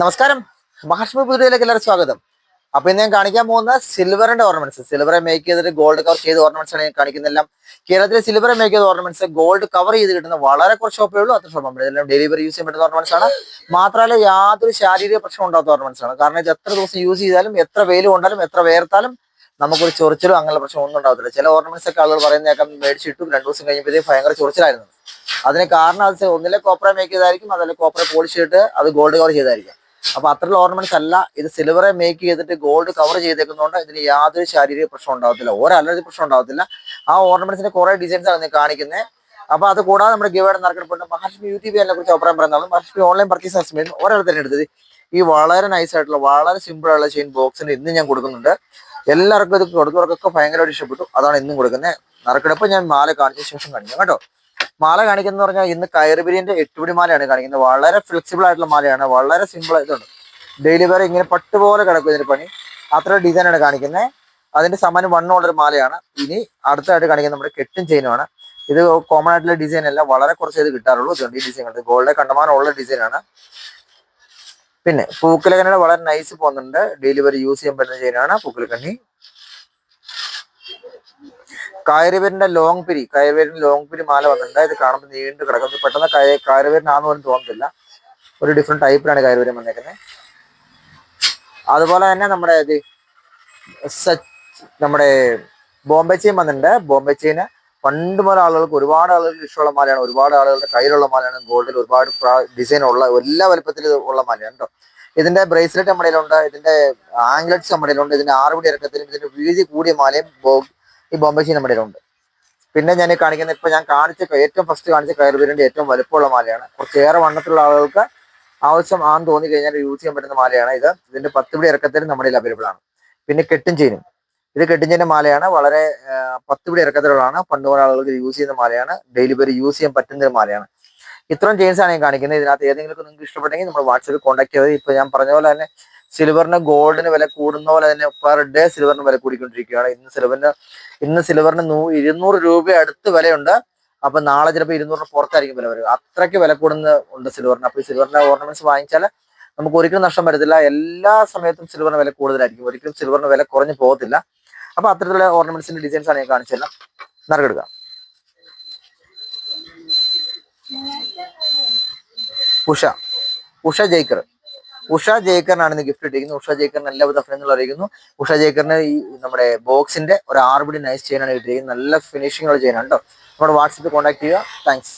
നമസ്കാരം. മഹാഷ്മി പുതിയിലേക്ക് എല്ലാവരും സ്വാഗതം. അപ്പൊ ഇന്ന് ഞാൻ കാണിക്കാൻ പോകുന്ന സിൽവറിന്റെ ഓർണമെന്റ്സ് സിൽവറെ മേക്ക് ചെയ്തിട്ട് ഗോൾഡ് കവർ ചെയ്ത ഓർണമെന്റ്സ് ആണ് ഞാൻ കാണിക്കുന്നെല്ലാം കേരളത്തിലെ സിൽവറെ മേക്ക് ചെയ്ത ഓർണമെന്റ്സ് ഗോൾഡ് കവർ ചെയ്ത് കിട്ടുന്ന വളരെ കുറച്ച് ഷോപ്പേ ഉള്ളൂ. അത്ര ഷോപ്പ് ഇതെല്ലാം ഡെലിവറി യൂസ് ചെയ്യാൻ പറ്റുന്ന ഓർണമെന്റ്സ് ആണ്. മാത്രമല്ല യാതൊരു ശാരീരിക പ്രശ്നം ഉണ്ടാകാത്ത ഓർണമെന്റ്സ് ആണ്. കാരണം എത്ര ദിവസം യൂസ് ചെയ്താലും എത്ര വെയിൽ കൊണ്ടാലും എത്ര വേർത്താലും നമുക്കൊരു ചൊറിച്ചിലും അങ്ങനെയുള്ള പ്രശ്നം ഒന്നും ഉണ്ടാകത്തില്ല. ചില ഓർണമെന്റ്സ് ഒക്കെ ആളുകൾ പറയുന്നേക്കാം മേടിച്ചിട്ടും രണ്ടു ദിവസം കഴിഞ്ഞപ്പോഴത്തേക്ക് ഭയങ്കര ചൊറിച്ചിലായിരുന്നു. അതിന് കാരണം അത് ഒന്നിലെ കോപ്പറ മേക്ക് ചെയ്തായിരിക്കും അതല്ല കോപ്പറ പോളിഷ് ചെയ്തിട്ട് അത് ഗോൾഡ് കവർ ചെയ്തായിരിക്കും. അപ്പൊ അത്രയുള്ള ഓർണമെന്റ്സ് അല്ല ഇത് സിൽവറെ മേക്ക് ചെയ്തിട്ട് ഗോൾഡ് കവർ ചെയ്തേക്കുന്നതുകൊണ്ട് ഇതിന് യാതൊരു ശാരീരിക പ്രശ്നം ഉണ്ടാകത്തില്ല ഒരു അലർജി പ്രശ്നം ഉണ്ടാകത്തില്ല ആ ഓർണമെന്റ്സിന്റെ കുറെ ഡിസൈൻസ് ആണ് കാണിക്കുന്നത് അപ്പൊ അത് കൂടാതെ നമ്മുടെ ഗിവേഡ് നടക്കുന്നുണ്ട് മഹാലക്ഷ്മി യൂട്യൂബ് ചാനലിനെ കുറിച്ച് അഭിപ്രായം പറയുന്നത് മഹാലക്ഷ്മി ഓൺലൈൻ പർച്ചേസ് സമയത്ത് ഒരാൾ തന്നെ എടുത്തത്. ഈ വളരെ നൈസ് ആയിട്ടുള്ള വളരെ സിമ്പിൾ ആയിട്ടുള്ള ചെയിൻ ബോക്സിന് ഇന്ന് ഞാൻ കൊടുക്കുന്നുണ്ട്. എല്ലാവർക്കും ഇത് കൊടുത്തവർക്കൊക്കെ ഭയങ്കരമായിട്ട് ഇഷ്ടപ്പെട്ടു. അതാണ് ഇന്നും കൊടുക്കുന്നത് നറുക്കെടുപ്പ് ഞാൻ മാല കാണിച്ച ശേഷം കാണിക്കാം കേട്ടോ. മാല കാണിക്കുന്ന പറഞ്ഞാൽ ഇന്ന് കയറുപിരിന്റെ എട്ടുപിടി മാലയാണ് കാണിക്കുന്നത്. വളരെ ഫ്ലെക്സിബിൾ ആയിട്ടുള്ള മാലയാണ്. വളരെ സിമ്പിൾ ആയിട്ടുണ്ട് ഡെയിലി വേറെ ഇങ്ങനെ പട്ടുപോലെ കിടക്കും ഇതിന്റെ പണി. അത്ര ഡിസൈനാണ് കാണിക്കുന്നത്. അതിന്റെ സമാനം വണ്ണമുള്ളൊരു മാലയാണ്. ഇനി അടുത്തായിട്ട് കാണിക്കുന്നത് നമ്മുടെ കെട്ടും ചെയിനുമാണ് ഇത് കോമൺ ആയിട്ടുള്ള ഡിസൈൻ അല്ല. വളരെ കുറച്ച് ഇത് കിട്ടാറുള്ളൂ. ഇതുണ്ട് ഈ ഡിസൈൻ ഉണ്ട്. ഗോൾഡ് കണ്ടമാനം ഉള്ള ഡിസൈനാണ് പിന്നെ പൂക്കലക്കണ്ണിയുടെ വളരെ നൈസ് പോകുന്നുണ്ട്. ഡെയിലി ഡെലിവറി യൂസ് ചെയ്യാൻ പറ്റുന്ന ചെയിനാണ് പൂക്കലക്കണ്ണി. കയറുപേരിന്റെ ലോങ് പിരി കയറുപേരിന്റെ ലോങ് പിരി മാല വന്നിട്ടുണ്ട്. ഇത് കാണുമ്പോൾ നീണ്ടു കിടക്കുന്നത് പെട്ടെന്ന് കയ പോലും തോന്നത്തില്ല. ഒരു ഡിഫറെന്റ് ടൈപ്പിലാണ് കയറുപേരം വന്നേക്കുന്നത് അതുപോലെ തന്നെ നമ്മുടെ ഇത് നമ്മുടെ ബോംബെ ചെയിൻ വന്നിട്ടുണ്ട്. ബോംബെ ചെയിന് പണ്ട് മുതൽ ആളുകൾക്ക് ഒരുപാട് ആളുകൾക്ക് ഇഷ്ടമുള്ള മാലയാണ്. ഒരുപാട് ആളുകളുടെ കയ്യിലുള്ള മാലയാണ്. ഗോൾഡിൽ ഒരുപാട് ഡിസൈൻ ഉള്ള എല്ലാ വലുപ്പത്തിലും ഉള്ള മാലയാണ് കേട്ടോ ഇതിന്റെ ബ്രേസ്ലെറ്റ് നമ്മുടെ ഇതിന്റെ ആംഗ്ലറ്റ്സ് നമ്മുടെ ഇതിന്റെ ആറുപടി ഇറക്കത്തിലും ഇതിന്റെ വീതി കൂടിയ മാലയും ഈ ബോംബെ ചെയിൻ നമ്മുടെ ഉണ്ട് പിന്നെ ഞാൻ കാണിക്കുന്ന ഇപ്പൊ ഞാൻ കാണിച്ച ഏറ്റവും ഫസ്റ്റ് കാണിച്ച കയർ വീടിന്റെ ഏറ്റവും വലുപ്പമുള്ള മാലയാണ്. കുറച്ചേറെ വണ്ണത്തിലുള്ള ആളുകൾക്ക് ആവശ്യം ആണെന്ന് തോന്നി കഴിഞ്ഞാൽ യൂസ് ചെയ്യാൻ പറ്റുന്ന മാലയാണ് ഇത്. ഇതിന്റെ പത്ത് പിടി ഇറക്കത്തിലും നമ്മുടെ അവൈലബിൾ ആണ്. പിന്നെ കെട്ടും ചെയിനും ഇത് കെട്ടും ചെയിന്റെ മാലയാണ്. വളരെ പത്ത് പിടി ഇറക്കത്തിലുള്ളതാണ്. പണ്ട് മുതൽ ആളുകൾക്ക് യൂസ് ചെയ്യുന്ന മാലയാണ്. ഡെയിലി പേര് യൂസ് ചെയ്യാൻ പറ്റുന്ന ഒരു മാലയാണ്. ഇത്രയും ചെയിൻസ് ആണ് ഞാൻ കാണിക്കുന്നത്. ഇതിനകത്ത് ഏതെങ്കിലും നിങ്ങൾക്ക് ഇഷ്ടപ്പെട്ടെങ്കിൽ നമ്മൾ വാട്സപ്പിൽ കോൺടാക്ട് ചെയ്ത് ഇപ്പൊ ഞാൻ പറഞ്ഞ പോലെ തന്നെ സിൽവറിന് ഗോൾഡിന് വില കൂടുന്ന പോലെ തന്നെ പെർ ഡേ സിൽവറിന് വില കൂടിക്കൊണ്ടിരിക്കുകയാണ്. ഇന്ന് സിൽവറിന് ഇന്ന് സിൽവറിന് നൂ ഇരുന്നൂറ് രൂപ അടുത്ത് വിലയുണ്ട്. അപ്പൊ നാളെ ചിലപ്പോൾ ഇരുന്നൂറിന് പുറത്തായിരിക്കും വില വരും അത്രയ്ക്ക് വില കൂടുന്ന ഉണ്ട് സിൽവറിന് അപ്പൊ ഈ സിൽവറിന്റെ ഓർണമെന്റ്സ് വാങ്ങിച്ചാൽ നമുക്ക് ഒരിക്കലും നഷ്ടം വരത്തില്ല. എല്ലാ സമയത്തും സിൽവറിന് വില കൂടുതലായിരിക്കും. ഒരിക്കലും സിൽവറിന് വില കുറഞ്ഞു പോകത്തില്ല. അപ്പൊ അത്തരത്തിലുള്ള ഓർണമെന്റ്സിന്റെ ഡിസൈൻസ് ആണ് ഞാൻ കാണിച്ചെല്ലാം നറുക്കെടുക്കുക ഉഷ. ഉഷ ജയിക്കർ. ഉഷ ജയക്കറിനാണ് ഇന്ന് ഗിഫ്റ്റ് ഇട്ടിരിക്കുന്നത്. ഉഷ ജയിക്കറിന് എല്ലാവിധ അഭിനന്ദനങ്ങൾ അറിയിക്കുന്നു. ഉഷ ജയക്കറിന് ഈ നമ്മുടെ ബോക്സിന്റെ ഒരു ആറുപടി നൈസ് ചെയിനാണ് ഇട്ടിരിക്കുന്നത്. നല്ല ഫിനിഷിംഗ് ഉള്ള ചെയിനാണ് കേട്ടോ നമ്മുടെ വാട്സപ്പിൽ കോൺടാക്ട് ചെയ്യുക. താങ്ക്സ്